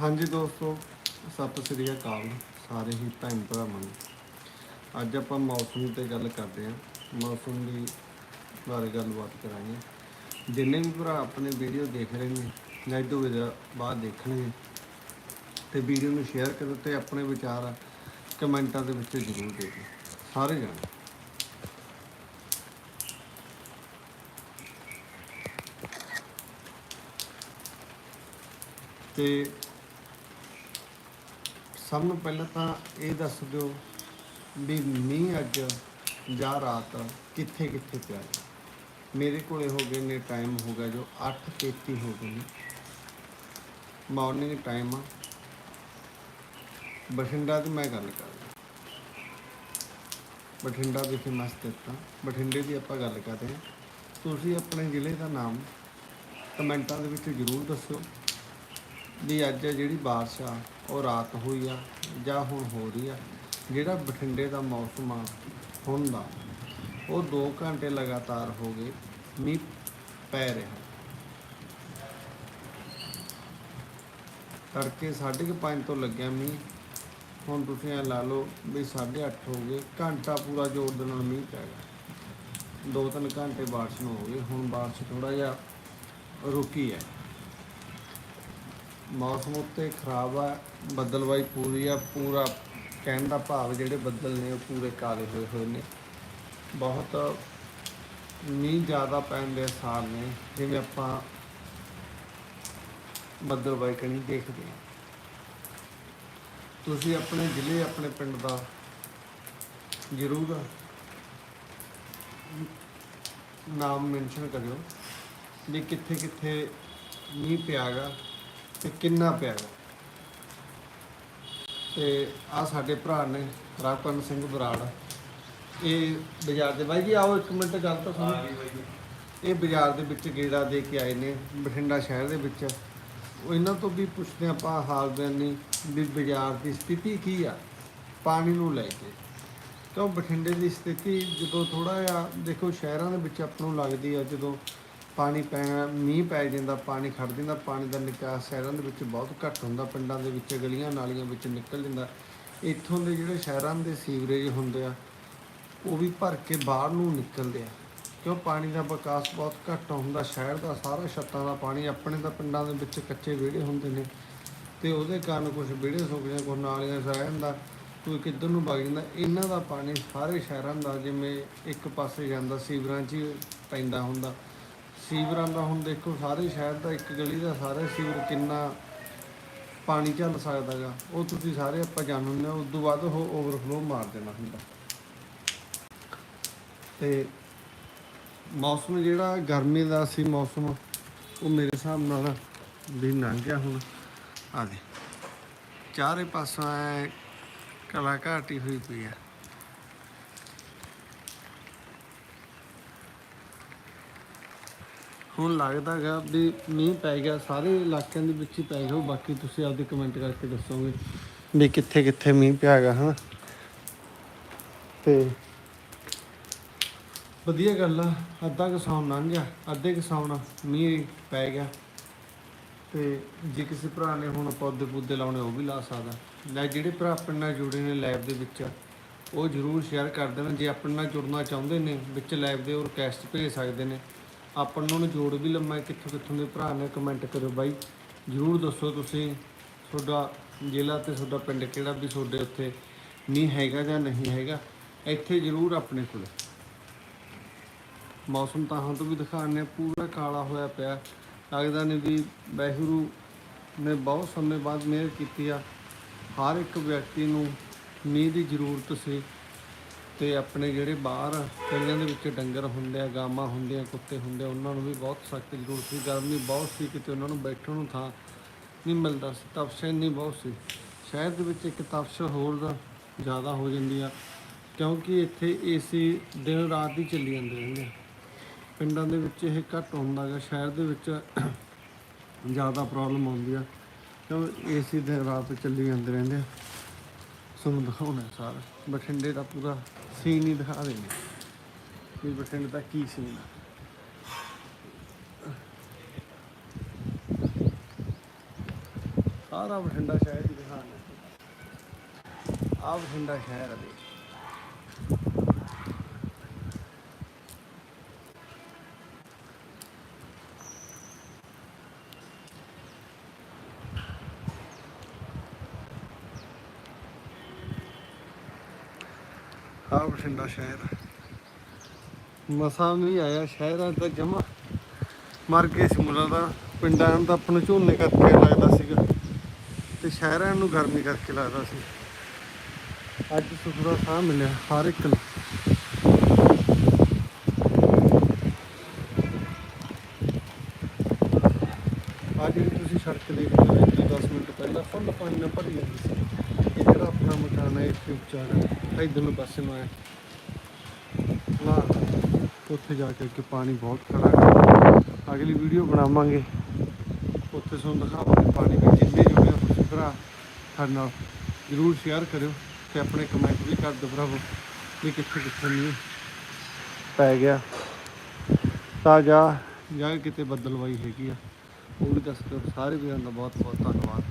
ਹਾਂਜੀ ਦੋਸਤੋ, ਸਤਿ ਸ੍ਰੀ ਅਕਾਲ ਸਾਰੇ ਹੀ ਭੈਣ ਭਰਾਵਾਂ ਨੂੰ। ਅੱਜ ਆਪਾਂ ਮੌਸਮ ਤੇ ਗੱਲ ਕਰਦੇ ਹਾਂ। ਮੌਸਮ ਦੀ ਬਾਰੇ ਗੱਲਬਾਤ ਕਰਾਂਗੇ। ਜਿੰਨੇ ਵੀ ਭਰਾ ਆਪਣੇ ਵੀਡੀਓ ਦੇਖ ਰਹੇ ਨੇ, ਜਾਂ ਇਹ ਤੋਂ ਬਾਅਦ ਦੇਖਣਗੇ, ਤੇ ਵੀਡੀਓ ਨੂੰ ਸ਼ੇਅਰ ਕਰੋ ਤੇ ਆਪਣੇ ਵਿਚਾਰ ਕਮੈਂਟਾਂ ਦੇ ਵਿੱਚ ਜ਼ਰੂਰ ਦੇ ਦਿਓ। ਸਾਰੇ ਜਾਣੇ। ਤੇ ਸਭ ਨੂੰ ਪਹਿਲਾਂ ਤਾਂ ਇਹ ਦੱਸ ਦਿਓ ਵੀ ਮੀਂਹ ਅੱਜ ਜਾਂ ਰਾਤ ਕਿੱਥੇ ਕਿੱਥੇ ਪਿਆ ਮੇਰੇ ਕੋਲੇ ਹੋ ਗਏ ਨੇ ਟਾਈਮ ਹੋ ਗਿਆ ਜੋ 8:33 ਹੋ ਗਏ ਨੇ। ਮਾਰਨਿੰਗ ਟਾਈਮ ਆ। ਬਠਿੰਡਾ ਦੀ ਮੈਂ ਗੱਲ ਕਰਦਾ ਬਠਿੰਡਾ ਵਿਖੇ ਮੈਂ ਸਥਿਤ ਹਾਂ। ਬਠਿੰਡੇ ਦੀ ਆਪਾਂ ਗੱਲ ਕਰਦੇ ਹਾਂ। ਤੁਸੀਂ ਆਪਣੇ ਜ਼ਿਲ੍ਹੇ ਦਾ ਨਾਮ ਕਮੈਂਟਾਂ ਦੇ ਵਿੱਚ ਜ਼ਰੂਰ ਦੱਸਿਓ ਵੀ ਅੱਜ ਜਿਹੜੀ ਬਾਰਿਸ਼ ਆ ਉਹ ਰਾਤ ਹੋਈ ਆ ਜਾਂ ਹੁਣ ਹੋ ਰਹੀ ਆ, ਜਿਹੜਾ ਬਠਿੰਡੇ ਦਾ ਮੌਸਮ ਆ, ਹੁਣ ਦਾ, ਉਹ 2 ਘੰਟੇ ਲਗਾਤਾਰ ਹੋ ਗਏ, ਮੀਂਹ ਪੈ ਰਿਹਾ। ਤੜਕੇ 5:30 ਤੋਂ ਲੱਗਿਆ ਮੀਂਹ। ਹੁਣ ਤੁਸੀਂ ਇਹ ਲਾ ਲਓ ਵੀ 8:30 ਹੋ ਗਏ, ਘੰਟਾ ਪੂਰਾ ਜ਼ੋਰ ਦੇ ਨਾਲ ਮੀਂਹ ਪੈ ਗਿਆ। ਦੋ ਤਿੰਨ ਘੰਟੇ ਬਾਰਿਸ਼ ਨੂੰ ਹੋ ਗਏ ਹੁਣ ਬਾਰਿਸ਼ ਥੋੜਾ ਜਿਹਾ ਰੁਕੀ ਹੈ। ਮੌਸਮ ਉੱਤੇ ਖਰਾਬ ਆ ਬੱਦਲਵਾਈ ਪੂਰੀ ਆ, ਪੂਰਾ ਕਹਿਣ ਦਾ ਭਾਵ ਜਿਹੜੇ ਬੱਦਲ ਨੇ ਉਹ ਪੂਰੇ ਕਾਲੇ ਹੋਏ ਹੋਏ ਨੇ। ਬਹੁਤ ਮੀਂਹ ਜ਼ਿਆਦਾ ਪੈਣ ਦੇ ਅਸਾਰ ਨੇ, ਜਿਵੇਂ ਆਪਾਂ ਬੱਦਲਵਾਈ ਕਣੀ ਦੇਖਦੇ ਹਾਂ। ਤੁਸੀਂ ਆਪਣੇ ਜ਼ਿਲ੍ਹੇ, ਆਪਣੇ ਪਿੰਡ ਦਾ ਜ਼ਰੂਰ ਨਾਮ ਮੈਂਸ਼ਨ ਕਰਿਓ ਵੀ ਕਿੱਥੇ ਕਿੱਥੇ ਮੀਂਹ ਪਿਆਗਾ ਤੇ ਕਿੰਨਾ ਪਿਆਗਾ ਤੇ ਆ ਸਾਡੇ ਭਰਾ ਨੇ ਰਾਪਨ ਸਿੰਘ ਬਰਾੜ। ਇਹ ਬਾਜ਼ਾਰ ਦੇ ਬਾਈ ਜੀ ਆਓ ਇੱਕ ਮਿੰਟ ਗੱਲ ਤਾਂ ਸੁਣੋ। ਇਹ ਬਾਜ਼ਾਰ ਦੇ ਵਿੱਚ ਗੇੜਾ ਦੇ ਕੇ ਆਏ ਨੇ ਬਠਿੰਡਾ ਸ਼ਹਿਰ ਦੇ ਵਿੱਚ। ਉਹ ਇਹਨਾਂ ਤੋਂ ਵੀ ਪੁੱਛਦੇ ਆਪਾਂ ਹਾਲ ਬਿਆਨੀ ਵੀ ਬਾਜ਼ਾਰ ਦੀ ਸਥਿਤੀ ਕੀ ਆ? ਪਾਣੀ ਨੂੰ ਲੈ ਕੇ। ਕਿਉਂ ਬਠਿੰਡੇ ਦੀ ਸਥਿਤੀ ਜਦੋਂ ਥੋੜਾ ਜਿਹਾ ਦੇਖੋ ਸ਼ਹਿਰਾਂ ਦੇ ਵਿੱਚ ਆਪਾਂ ਨੂੰ ਲੱਗਦੀ ਆ ਜਦੋਂ ਪਾਣੀ ਪੈਣਾ ਮੀਂਹ ਪੈ ਜਾਂਦਾ, ਪਾਣੀ ਖੜ ਜਾਂਦਾ, ਪਾਣੀ ਦਾ ਨਿਕਾਸ ਸ਼ਹਿਰਾਂ ਦੇ ਵਿੱਚ ਬਹੁਤ ਘੱਟ ਹੁੰਦਾ, ਪਿੰਡਾਂ ਦੇ ਵਿੱਚ ਗਲੀਆਂ ਨਾਲੀਆਂ ਵਿੱਚ ਨਿਕਲ ਜਾਂਦਾ। ਇੱਥੋਂ ਦੇ ਜਿਹੜੇ ਸ਼ਹਿਰਾਂ ਦੇ ਸੀਵਰੇਜ ਹੁੰਦੇ ਆ, ਉਹ ਵੀ ਭਰ ਕੇ ਬਾਹਰ ਨੂੰ ਨਿਕਲਦੇ ਆ। ਕਿਉਂ? ਪਾਣੀ ਦਾ ਵਿਕਾਸ ਬਹੁਤ ਘੱਟ ਹੁੰਦਾ, ਸ਼ਹਿਰ ਦਾ ਸਾਰਾ ਛੱਤਾਂ ਦਾ ਪਾਣੀ ਆਪਣੇ ਤਾਂ ਪਿੰਡਾਂ ਦੇ ਵਿੱਚ ਕੱਚੇ ਵਿਹੜੇ ਹੁੰਦੇ ਨੇ। ਤੇ ਉਹਦੇ ਕਾਰਨ ਕੁਝ ਵਿਹੜੇ ਸੁੱਕ ਜਾਂਦੇ ਕੁਝ ਨਾਲੀਆਂ ਸਹਿ ਜਾਂਦਾ, ਕੋਈ ਕਿੱਧਰ ਨੂੰ ਵਗ ਜਾਂਦਾ। ਇਹਨਾਂ ਦਾ ਪਾਣੀ ਸਾਰੇ ਸ਼ਹਿਰਾਂ ਦਾ, ਜਿਵੇਂ ਇੱਕ ਪਾਸੇ ਜਾਂਦਾ, ਸੀਵਰਾਂ 'ਚ ਹੀ ਪੈਂਦਾ ਹੁੰਦਾ। ਸੀਵਰਾਂ ਦਾ ਹੁਣ ਦੇਖੋ, ਸਾਰੇ ਸ਼ਹਿਰ ਦਾ ਇੱਕ ਗਲੀ ਦਾ ਸਾਰੇ ਸੀਵਰ ਕਿੰਨਾ ਪਾਣੀ ਝੱਲ ਸਕਦਾਗਾ। ਉਹ ਤੁਸੀਂ ਸਾਰੇ ਆਪਾਂ ਜਾਣਦੇ ਹੋ ਉਸ ਤੋਂ ਬਾਅਦ ਉਹ ਓਵਰਫਲੋ ਮਾਰ ਦੇਣਾ ਹੁੰਦਾ। ਤੇ ਮੌਸਮ ਜਿਹੜਾ, ਗਰਮੀ ਦਾ ਸੀ ਮੌਸਮ, ਉਹ ਮੇਰੇ ਹਿਸਾਬ ਨਾਲ ਵੀ ਲੰਘ ਗਿਆ ਹੁਣ। ਆ ਦੇ ਚਾਰੇ ਪਾਸੋਂ ਐ ਕਲਾ ਹੋਈ ਪਈ ਆ। ਹੁਣ ਲੱਗਦਾ ਲੱਗਦਾਗਾ ਵੀ ਮੀਂਹ ਪੈ ਗਿਆ, ਸਾਰੇ ਇਲਾਕਿਆਂ ਦੇ ਵਿੱਚ ਹੀ ਪੈ ਗਿਆ। ਹੋਊ। ਬਾਕੀ ਤੁਸੀਂ ਆਪਦੇ ਕਮੈਂਟ ਕਰਕੇ ਦੱਸੋਗੇ ਵੀ ਕਿੱਥੇ ਕਿੱਥੇ ਮੀਂਹ ਪਿਆ ਹੈਗਾ, ਹਨਾ? ਤੇ ਵਧੀਆ ਗੱਲ ਆ, ਅੱਧਾ ਕਿਸਾਨ ਸਾਉਣ ਲੰਘ ਗਿਆ, ਅੱਧੇ ਕਿਸਾਨ ਮੀਂਹ ਪੈ ਗਿਆ। ਤੇ ਜੇ ਕਿਸੇ ਭਰਾ ਨੇ ਹੁਣ ਪੌਦੇ ਪੌਦੇ ਲਾਉਣੇ, ਉਹ ਵੀ ਲਾ ਸਕਦਾ। ਲੈ ਜਿਹੜੇ ਭਰਾ ਆਪਣੇ ਨਾਲ ਜੁੜੇ ਨੇ ਲੈਬ ਦੇ ਵਿੱਚ, ਉਹ ਜਰੂਰ ਸ਼ੇਅਰ ਕਰ ਦੇਣ। ਜੇ ਆਪਣੇ ਨਾਲ ਜੁੜਨਾ ਚਾਹੁੰਦੇ ਨੇ, ਵਿੱਚ ਲੈਬ ਦੇ ਉਹ ਰਿਕਵੈਸਟ ਭੇਜ ਸਕਦੇ ਨੇ। ਆਪਾਂ ਨੂੰ ਜੋੜ ਵੀ ਲੰਮਾ ਕਿੱਥੋਂ ਕਿੱਥੋਂ ਦੇ ਭਰਾ ਨੇ ਕਮੈਂਟ ਕਰਿਓ ਬਾਈ। ਜਰੂਰ ਦੱਸੋ ਤੁਸੀਂ, ਤੁਹਾਡਾ ਜ਼ਿਲ੍ਹਾ ਤੇ ਤੁਹਾਡਾ ਪਿੰਡ ਕਿਹੜਾ ਵੀ ਤੁਹਾਡੇ ਉੱਥੇ ਨਹੀਂ ਹੈਗਾ ਜਾਂ ਨਹੀਂ ਹੈਗਾ, ਇੱਥੇ ਜਰੂਰ ਆਪਣੇ ਕੋਲ। ਮੌਸਮ ਤਾਂ ਹਾਂ ਤੋਂ ਵੀ ਦਿਖਾਣੇ ਪੂਰਾ ਕਾਲਾ ਹੋਇਆ ਪਿਆ। ਲੱਗਦਾ ਨਹੀਂ ਵੀ ਵਾਹਿਗੁਰੂ ਨੇ ਬਹੁਤ ਸਮੇਂ ਬਾਅਦ ਮਿਹਰ ਕੀਤੀ ਆ। ਹਰ ਇੱਕ ਵਿਅਕਤੀ ਨੂੰ ਮੀਂਹ ਦੀ ਜ਼ਰੂਰਤ ਸੀ। ਤੇ ਆਪਣੇ ਜਿਹੜੇ ਬਾਹਰ ਕਈਆਂ ਦੇ ਵਿੱਚ ਡੰਗਰ ਹੁੰਦੇ ਆ, ਗਾਵਾਂ ਹੁੰਦੀਆਂ, ਕੁੱਤੇ ਹੁੰਦੇ ਆ, ਉਹਨਾਂ ਨੂੰ ਵੀ ਬਹੁਤ ਸਖਤ ਜ਼ਰੂਰਤ ਸੀ। ਗਰਮੀ ਬਹੁਤ ਸੀ ਕਿਤੇ ਉਹਨਾਂ ਨੂੰ ਬੈਠਣ ਨੂੰ ਥਾਂ ਨਹੀਂ ਮਿਲਦਾ ਸੀ, ਤਪਸ਼ ਇੰਨੀ ਬਹੁਤ ਸੀ। ਸ਼ਹਿਰ ਦੇ ਵਿੱਚ ਇੱਕ ਤਪਸ਼ ਹੋਰ ਦਾ ਜ਼ਿਆਦਾ ਹੋ ਜਾਂਦੀ ਆ, ਕਿਉਂਕਿ ਇੱਥੇ ਏਸੀ ਦਿਨ ਰਾਤ ਹੀ ਚੱਲੀ ਜਾਂਦੇ ਰਹਿੰਦੇ ਆ। ਪਿੰਡਾਂ ਦੇ ਵਿੱਚ ਇਹ ਘੱਟ ਹੁੰਦਾ ਗਾ, ਸ਼ਹਿਰ ਦੇ ਵਿੱਚ ਜ਼ਿਆਦਾ ਪ੍ਰੋਬਲਮ ਆਉਂਦੀ ਆ, ਕਿਉਂ ਏਸੀ ਦਿਨ ਰਾਤ ਚੱਲੀ ਜਾਂਦੇ ਰਹਿੰਦੇ ਆ। ਤੁਹਾਨੂੰ ਦਿਖਾਉਣਾ ਸਾਰਾ। ਬਠਿੰਡੇ ਦਾ ਪੂਰਾ ਸੀਨ ਹੀ ਦਿਖਾ ਦੇਣੇ ਵੀ ਬਠਿੰਡੇ ਦਾ ਕੀ ਸੀਨ ਆ। ਸਾਰਾ ਬਠਿੰਡਾ ਸ਼ਹਿਰ ਹੀ ਦਿਖਾਣਾ ਆ ਬਠਿੰਡਾ ਸ਼ਹਿਰ ਆ ਦੇ ਆ ਬਠਿੰਡਾ ਸ਼ਹਿਰ। ਮਸਾਂ ਵੀ ਆਇਆ, ਸ਼ਹਿਰਾਂ ਤਾਂ ਜਮਾ ਮਰ ਗਏ ਸ਼ਿਮਲਾ ਦਾ ਪਿੰਡਾਂ ਨੂੰ ਤਾਂ ਆਪਾਂ ਝੋਨੇ ਕਰਕੇ ਲੱਗਦਾ ਸੀਗਾ। ਤੇ ਸ਼ਹਿਰਾਂ ਨੂੰ ਗਰਮੀ ਕਰਕੇ ਲੱਗਦਾ ਸੀ। ਅੱਜ ਸੁਖਦਾ ਸਾਹ ਮਿਲਿਆ ਹਰ ਇੱਕ ਨੂੰ। ਅੱਜ ਜਿਹੜੀ ਤੁਸੀਂ ਸੜਕ ਦੇ ਹੋ 10 ਮਿੰਟ ਪਹਿਲਾਂ। ਫੁੱਲ ਪਾਣੀ ਨਾਲ ਭਰੀ ਜਾਂਦੀ ਸੀ। ਇਹ ਆਪਣਾ ਮਕਾਨ ਹੈ, ਇੱਥੇ ਉੱਚਾ ਹੈ। ਇਧਰ ਨੂੰ ਪਾਸੇ ਨੂੰ ਹੈ ਨਾ ਉੱਥੇ ਜਾ ਕੇ ਅੱਗੇ ਪਾਣੀ ਬਹੁਤ ਖੜਾ ਅਗਲੀ ਵੀਡੀਓ ਬਣਾਵਾਂਗੇ। ਉੱਥੇ ਤੁਹਾਨੂੰ ਦਿਖਾਵਾਂਗੇ ਪਾਣੀ ਵੀ ਜਿੰਨੇ ਜੁੜੇ ਤੁਸੀਂ ਭਰਾ ਸਾਡੇ ਨਾਲ ਜਰੂਰ ਸ਼ੇਅਰ ਕਰਿਓ ਤੇ ਆਪਣੇ ਕਮੈਂਟ ਵੀ ਕਰ ਦਿਓ ਭਰਾਵੋ ਵੀ ਕਿੱਥੇ ਕਿੱਥੇ ਨਹੀਂ ਪੈ ਗਿਆ। ਤਾਂ ਜਾ ਜਾਂ ਕਿਤੇ ਬੱਦਲਵਾਈ ਹੈਗੀ ਆ, ਉਹ ਵੀ ਦੱਸ ਦਿਓ। ਸਾਰੇ ਵੀਰਾਂ ਦਾ ਬਹੁਤ ਬਹੁਤ ਧੰਨਵਾਦ।